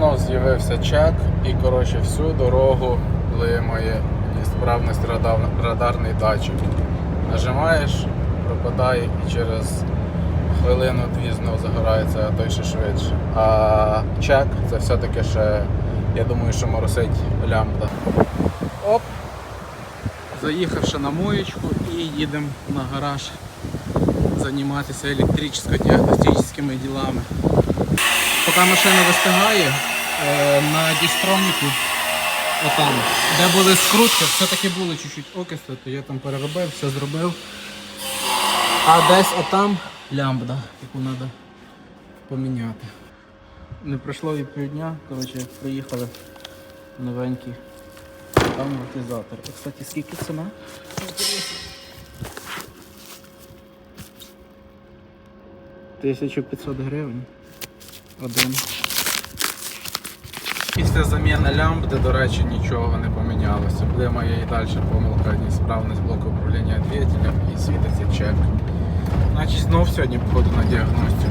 знов з'явився чек і коротше всю дорогу блимає несправність радарний датчик. Нажимаєш, пропадає і через хвилину-дві знов загорається, а той ще швидше. А чек це все-таки ще, я думаю, що моросить лямбда. Оп! Заїхавши на моєчку і їдемо на гараж займатися електрично-діагностичними ділами. Поки машина вистигає, е, на дістроніку, отам, де були скрутки, все-таки були чуть-чуть окисли, то я там переробив, все зробив. А десь отам лямбда, яку треба поміняти. Не пройшло і півдня, коротше, приїхали новенькі. Там амортизатор. От, Кстати, скільки ціна? 1500 гривень. Один. Після заміни лямбди, до речі, нічого не помінялося. Блимає і далі помилка, несправність блоку управління двигателем і світиться чек. Значить знов сьогодні походу на діагностику